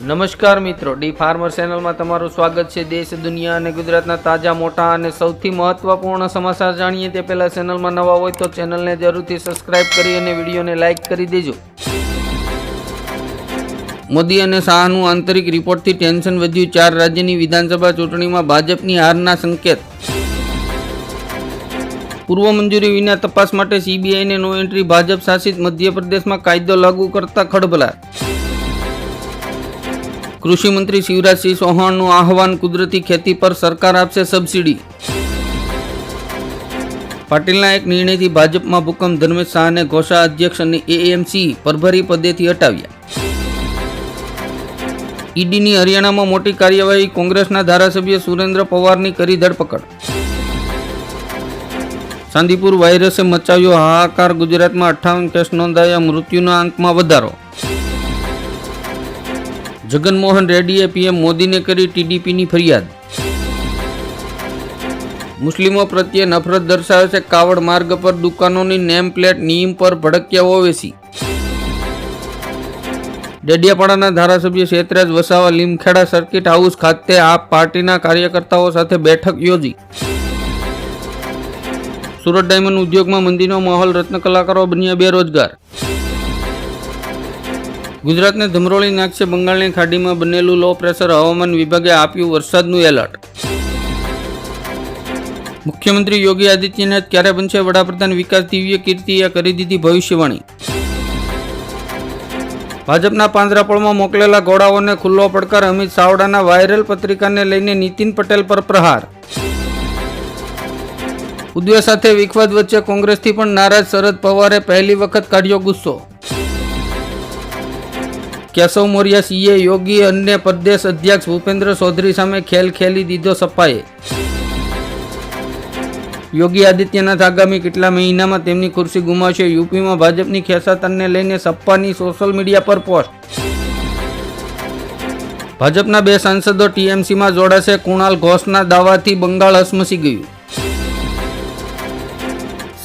નમસ્કાર મિત્રો, D farmer ચેનલમાં તમારું સ્વાગત છે. દેશ, દુનિયા અને ગુજરાતના તાજા, મોટા અને સૌથી મહત્વપૂર્ણ સમાચાર જાણીએ તે પહેલા ચેનલમાં નવા હોય તો ચેનલને જરૂરથી સબસ્ક્રાઇબ કરી અને વિડીયોને લાઇક કરી દેજો. મોદી અને શાહનું આંતરિક રિપોર્ટથી ટેન્શન વધ્યું. ચાર રાજ્યની વિધાનસભા ચૂંટણીમાં ભાજપની હારના સંકેત. પૂર્વ મંજૂરી વિના તપાસ માટે સીબીઆઈને નો એન્ટ્રી. ભાજપ શાસિત મધ્યપ્રદેશમાં કાયદો લાગુ કરતા ખડબલાટ કૃષિ મંત્રી શિવરાજસિંહ ચૌહાણનું આહવાન, કુદરતી ખેતી પર સરકાર આપશે સબસિડી. પાટીલના એક નિર્ણયથી ભાજપમાં ભૂકંપ, ધર્મેશ શાહને ઘોષા અધ્યક્ષ અને એએમસી પરભરી પદેથી હટાવ્યા. ઈડીની હરિયાણામાં મોટી કાર્યવાહી, કોંગ્રેસના ધારાસભ્ય સુરેન્દ્ર પવારની કરી ધરપકડ. ચાંદીપુર વાયરસે મચાવ્યો હાહાકાર, ગુજરાતમાં અઠ્ઠાવન કેસ નોંધાયા, મૃત્યુના આંકમાં વધારો. જગનમોહન રેડ્ડીએ પીએમ મોદીને કરી ટીડીપીની ફરિયાદ. મુસ્લિમો પ્રત્યે નફરત દર્શાવે છે, કાવડ માર્ગ પર દુકાનોની નેમ પ્લેટ નિયમ પર ભડક્યા ઓવેસી. ડેડિયાપાડાના ધારાસભ્ય શેતરાજ વસાવા લીમખેડા સર્કિટ હાઉસ ખાતે આપ પાર્ટીના કાર્યકર્તાઓ સાથે બેઠક યોજી. સુરત ડાયમંડ ઉદ્યોગમાં મંદીનો માહોલ રત્ન કલાકારો બન્યા બેરોજગાર. ગુજરાતને ધમરોળી નાખશે બંગાળની ખાડીમાં બનેલું લો પ્રેશર હવામાન વિભાગે આપ્યું વરસાદનું એલર્ટ મુખ્યમંત્રી યોગી આદિત્યનાથ ક્યારે બનશે? વડાપ્રધાન વિકાસ દિવ્ય કીર્તિએ કરી દીધી ભવિષ્યવાણી. ભાજપના પાંજરાપોળમાં મોકલેલા ઘોડાઓને ખુલ્લો પડકાર, અમિત ચાવડાના વાયરલ પત્રિકાને લઈને નીતિન પટેલ પર પ્રહાર. ઉદ્વે સાથે વિખવાદ વચ્ચે કોંગ્રેસથી પણ નારાજ શરદ પવારે પહેલી વખત કાઢ્યો ગુસ્સો. કેશવ મોર્યા, સીએ યોગી અને પ્રદેશ અધ્યક્ષ ભૂપેન્દ્ર ચૌધરી સામે ખેલ ખેલી દીધો સપાએ. યોગી આદિત્યનાથ આગામી કેટલા મહિનામાં તેમની ખુરશી ગુમાવશે? યુપીમાં ભાજપની ખેસાતરને લઈને સપ્પાની સોશિયલ મીડિયા પર પોસ્ટ ભાજપના બે સાંસદો ટીએમસીમાં જોડાશે. કુણાલ ઘોષના દાવાથી બંગાળ હસમસી ગયું.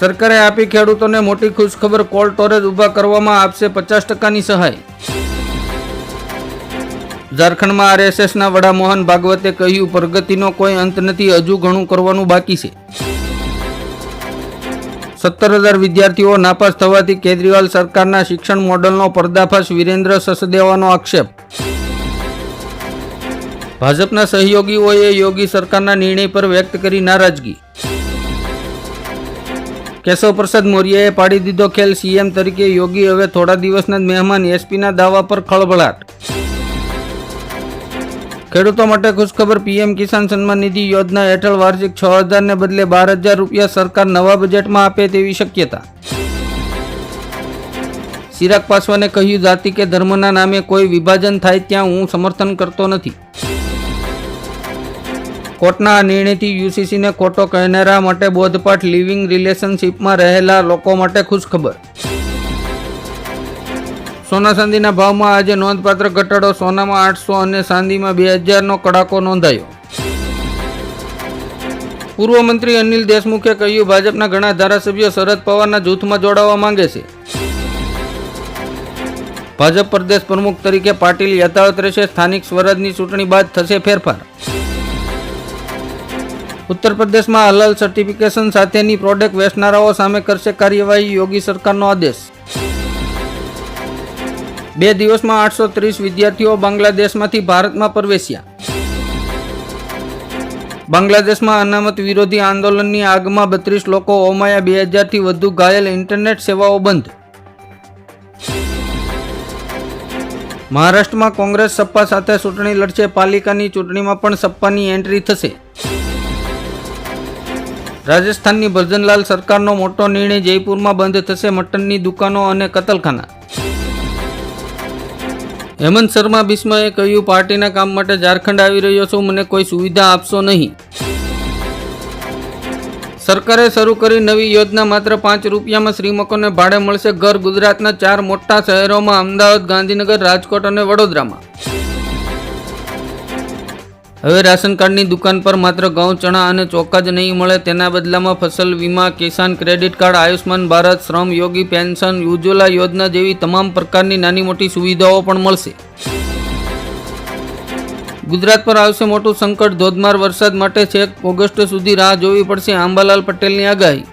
સરકારે આપી ખેડૂતોને મોટી ખુશખબર કોલ્ડ સ્ટોરેજ ઊભા કરવામાં આપશે પચાસ ટકાની સહાય. ઝારખંડમાં આરએસએસના વડા મોહન ભાગવતે કહ્યું, પ્રગતિનો કોઈ અંત નથી, હજુ ઘણું કરવાનું બાકી છે. સત્તર હજાર વિદ્યાર્થીઓ નાપાસ થવાથી કેજરીવાલ સરકારના શિક્ષણ મોડલનો પર્દાફાશ વિરેન્દ્ર સસદેવાનો આક્ષેપ. ભાજપના સહયોગીઓએ યોગી સરકારના નિર્ણય પર વ્યક્ત કરી નારાજગી. કેશવ પ્રસાદ મૌર્યએ પાડી દીધો ખેલ સીએમ તરીકે યોગી હવે થોડા દિવસના જ મહેમાન, એસપીના દાવા પર ખળભળાટ. ખેડૂતો માટે ખુશખબર પીએમ કિસાન સન્માન નિધિ યોજના હેઠળ વાર્ષિક છ હજારને બદલે બાર હજાર રૂપિયા સરકાર નવા બજેટમાં આપે તેવી શક્યતા. ચિરાગ પાસવાને કહ્યું, જાતિ કે ધર્મના નામે કોઈ વિભાજન થાય ત્યાં હું સમર્થન કરતો નથી. કોર્ટના આ નિર્ણયથી યુસીસીને ખોટો કહેનારા માટે બોધપાઠ લિવિંગ રિલેશનશિપમાં રહેલા લોકો માટે ખુશખબર. સોના ચાંદીના ભાવમાં આજે નોંધપાત્ર ઘટાડો. સોનામાં આઠસો અને ચાંદીમાં બે હજારનો કડાકો નોંધાયો. પૂર્વ મંત્રી અનિલ દેશમુખે કહ્યું, ભાજપના ઘણા ધારાસભ્યો શરદ પવારના જૂથમાં જોડાવા માંગે છે. ભાજપ પ્રદેશ પ્રમુખ તરીકે પાટીલ યથાવત રહેશે. સ્થાનિક સ્વરાજની ચૂંટણી બાદ થશે ફેરફાર. ઉત્તર પ્રદેશમાં હલાલ સર્ટિફિકેશન સાથેની પ્રોડક્ટ વેચનારાઓ સામે કરશે કાર્યવાહી, યોગી સરકારનો આદેશ. બે દિવસમાં આઠસો ત્રીસ વિદ્યાર્થીઓ બાંગ્લાદેશમાંથી ભારતમાં પ્રવેશ્યા. બાંગ્લાદેશમાં અનામત વિરોધી આંદોલનની આગમાં બત્રીસ લોકો ઓમાયા બે હજારથી વધુ ઘાયલ ઇન્ટરનેટ સેવાઓ બંધ. મહારાષ્ટ્રમાં કોંગ્રેસ સપ્પા સાથે ચૂંટણી લડશે, પાલિકાની ચૂંટણીમાં પણ સપ્પાની એન્ટ્રી થશે. રાજસ્થાનની ભજનલાલ સરકારનો મોટો નિર્ણય જયપુરમાં બંધ થશે, મટનની દુકાનો અને કતલખાના. હેમંત શર્મા બિસ્માએ કહ્યું, પાર્ટીના કામ માટે ઝારખંડ આવી રહ્યો છું, મને કોઈ સુવિધા આપશો નહીં. સરકારે શરૂ કરી નવી યોજના, માત્ર પાંચ રૂપિયામાં શ્રીમકોને ભાડે મળશે ઘર ગુજરાતના ચાર મોટા શહેરોમાં, અમદાવાદ, ગાંધીનગર, રાજકોટ અને વડોદરામાં. હવે રાશન કાર્ડની દુકાન પર માત્ર ઘઉં, ચણા અને ચોખા જ નહીં મળે, તેના બદલામાં ફસલ વીમા, Kisan credit card Ayushman Bharat, Shram Yogi, pension, Ujjwala યોજના જેવી તમામ પ્રકારની નાની મોટી સુવિધાઓ પણ મળશે. ગુજરાત પર આવશે મોટું સંકટ. ધોધમાર વરસાદ માટે છેક ઓગસ્ટ સુધી રાહ જોવી પડશે આંબાલાલ પટેલની આગાહી.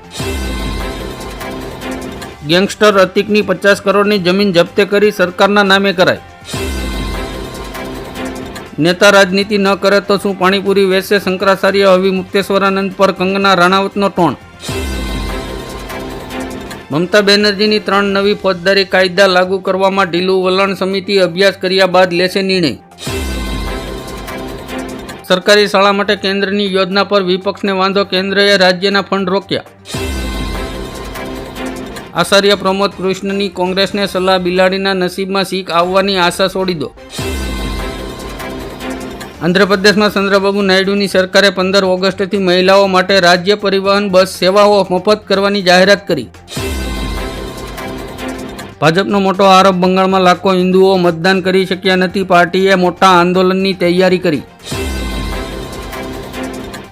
ગેંગસ્ટર અતિકની પચાસ કરોડની જમીન જપ્તે કરી સરકારના નામે કરાય નેતા રાજનીતિ ન કરે તો શું પાણીપુરી વેચશે શંકરાચાર્ય હવી મુક્તેશ્વરાનંદ પર કંગના રાણાવતનો ટોણ? મમતા બેનર્જીની ત્રણ નવી ફોજદારી કાયદા લાગુ કરવામાં ઢીલું વલણ સમિતિ અભ્યાસ કર્યા બાદ લેશે નિર્ણય. સરકારી શાળા માટે કેન્દ્રની યોજના પર વિપક્ષને વાંધો, કેન્દ્રએ રાજ્યના ફંડ રોક્યા. આચાર્ય પ્રમોદ કૃષ્ણની કોંગ્રેસને સલાહ, બિલાડીના નસીબમાં શીખ આવવાની આશા છોડી દો. આંધ્રપ્રદેશમાં ચંદ્રબાબુ નાયડુની સરકારે પંદર ઓગસ્ટથી મહિલાઓ માટે રાજ્ય પરિવહન બસ સેવાઓ મફત કરવાની જાહેરાત કરી. ભાજપનો મોટો આરોપ, બંગાળમાં લાખો હિન્દુઓ મતદાન કરી શક્યા નથી, પાર્ટીએ મોટા આંદોલનની તૈયારી કરી.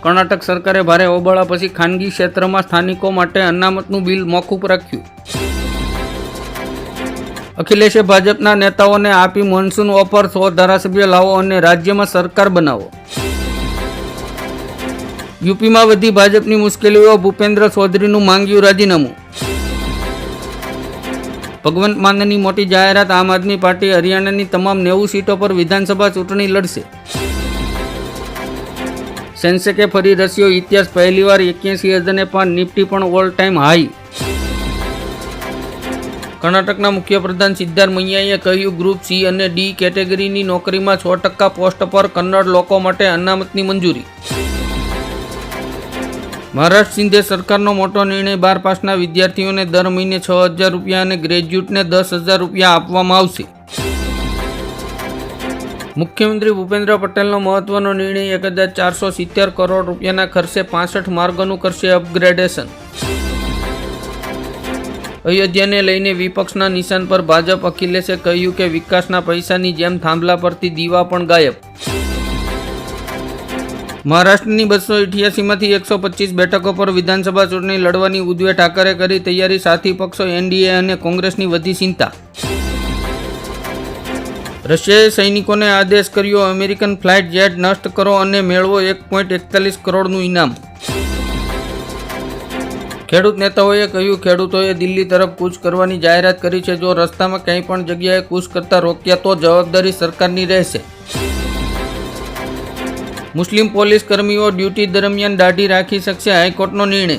કર્ણાટક સરકારે ભારે હોબાળા પછી ખાનગી ક્ષેત્રમાં સ્થાનિકો માટે અનામતનું બિલ મોકૂફ રાખ્યું. અખિલેશે ભાજપના નેતાઓને આપી મોન્સૂન ઓફર, સો ધારાસભ્ય લાવો અને રાજ્યમાં સરકાર બનાવો. યુપીમાં વધી ભાજપની મુશ્કેલીઓ, ભૂપેન્દ્ર ચૌધરીનું માંગ્યું રાજીનામું. ભગવંત માનની મોટી જાહેરાત આમ આદમી પાર્ટી હરિયાણાની તમામ નેવું સીટો પર વિધાનસભા ચૂંટણી લડશે. સેન્સેકે ફરી રસ્યો ઇતિહાસ, પહેલીવાર એક્યાસી હજારને પણ નિફ્ટી પણ ઓલ ટાઈમ હાઈ. કર્ણાટકના મુખ્યપ્રધાન સિદ્ધાર મૈયાએ કહ્યું, ગ્રુપ સી અને ડી કેટેગરીની નોકરીમાં છ ટકા પોસ્ટ પર કન્નડ લોકો માટે અનામતની મંજૂરી. મહારાષ્ટ્ર સિંધે સરકારનો મોટો નિર્ણય બાર પાસના વિદ્યાર્થીઓને દર મહિને છ હજાર રૂપિયા અને ગ્રેજ્યુએટને દસ હજાર રૂપિયા આપવામાં આવશે. મુખ્યમંત્રી ભૂપેન્દ્ર પટેલનો મહત્વનો નિર્ણય એક હજાર ચારસો સિત્તેર કરોડ રૂપિયાના ખર્ચે પાસઠ માર્ગોનું કરશે અપગ્રેડેશન. અયોધ્યાને લઈને વિપક્ષના નિશાન પર ભાજપ અખિલેશે કહ્યું કે વિકાસના પૈસાની જેમ થાંભલા પરથી દીવા પણ ગાયબ. મહારાષ્ટ્રની બસો અઠ્યાસીમાંથી એકસો પચીસ બેઠકો પર વિધાનસભા ચૂંટણી લડવાની ઉદ્વે ઠાકરે કરી તૈયારી સાથી પક્ષો, એનડીએ અને કોંગ્રેસની વધી ચિંતા. રશિયાએ સૈનિકોને આદેશ કર્યો, અમેરિકન ફ્લાઇટ જેટ નષ્ટ કરો અને મેળવો એક પોઈન્ટ એકતાલીસ કરોડનું ઇનામ. ખેડૂત નેતાઓએ કહ્યું, ખેડૂતોએ દિલ્હી તરફ કૂચ કરવાની જાહેરાત કરી છે. જો રસ્તામાં કંઈ પણ જગ્યાએ કૂચ કરતા રોક્યા તો જવાબદારી સરકારની રહેશે. મુસ્લિમ પોલીસ કર્મીઓ ડ્યુટી દરમિયાન દાઢી રાખી શકશે હાઈકોર્ટનો નિર્ણય.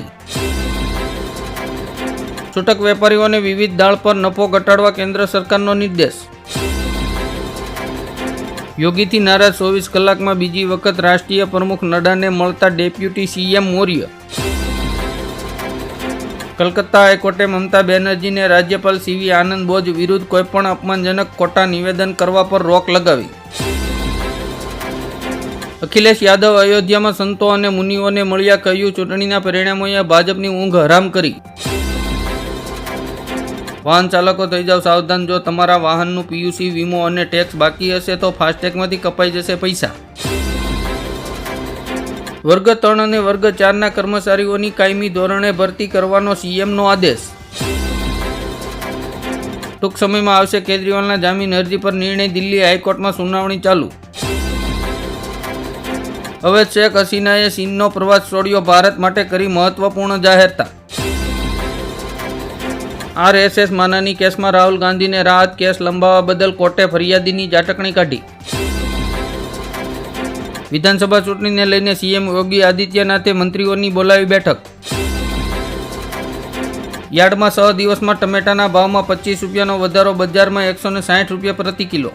છૂટક વેપારીઓને વિવિધ દાળ પર નફો ઘટાડવા કેન્દ્ર સરકારનો નિર્દેશ. યોગીથી નારાજ ચોવીસ કલાકમાં બીજી વખત રાષ્ટ્રીય પ્રમુખ નડ્ડાને મળતા ડેપ્યુટી સીએમ મૌર્ય. કલકત્તા હાઈકોર્ટે મમતા બેનર્જીને રાજ્યપાલ સીવી આનંદ બોઝ વિરુદ્ધ કોઈપણ અપમાનજનક ખોટા નિવેદન કરવા પર રોક લગાવી. અખિલેશ યાદવ અયોધ્યામાં સંતો અને મુનિઓને મળ્યા કહ્યું, ચૂંટણીના પરિણામોએ ભાજપની ઊંઘ હરામ કરી. વાહન ચાલકો થઈ જાવ સાવધાન, જો તમારા વાહનનું પીયુસી, વીમો અને ટેક્સ બાકી હશે તો ફાસ્ટેગમાંથી કપાઈ જશે પૈસા. વર્ગ ત્રણ અને વર્ગ ચારના કર્મચારીઓની કાયમી ધોરણે ભરતી કરવાનો સીએમનો આદેશ. ટૂંક સમયમાં આવશે કેજરીવાલના જામીન અરજી પર નિર્ણય દિલ્હી હાઈકોર્ટમાં સુનાવણી ચાલુ. હવે શેખ હસીનાએ ચીનનો પ્રવાસ છોડ્યો, ભારત માટે કરી મહત્વપૂર્ણ જાહેરતા. આરએસએસ માનાની કેસમાં રાહુલ ગાંધીને રાહત કેસ લંબાવવા બદલ કોર્ટે ફરિયાદીની ઝાટકણી કાઢી. વિધાનસભા ચૂંટણીને લઈને સીએમ યોગી આદિત્યનાથે મંત્રીઓની બોલાવી બેઠક. યાર્ડમાં છ દિવસમાં ટમેટાના ભાવમાં પચીસ રૂપિયાનો વધારો, બજારમાં એકસો રૂપિયા પ્રતિ કિલો.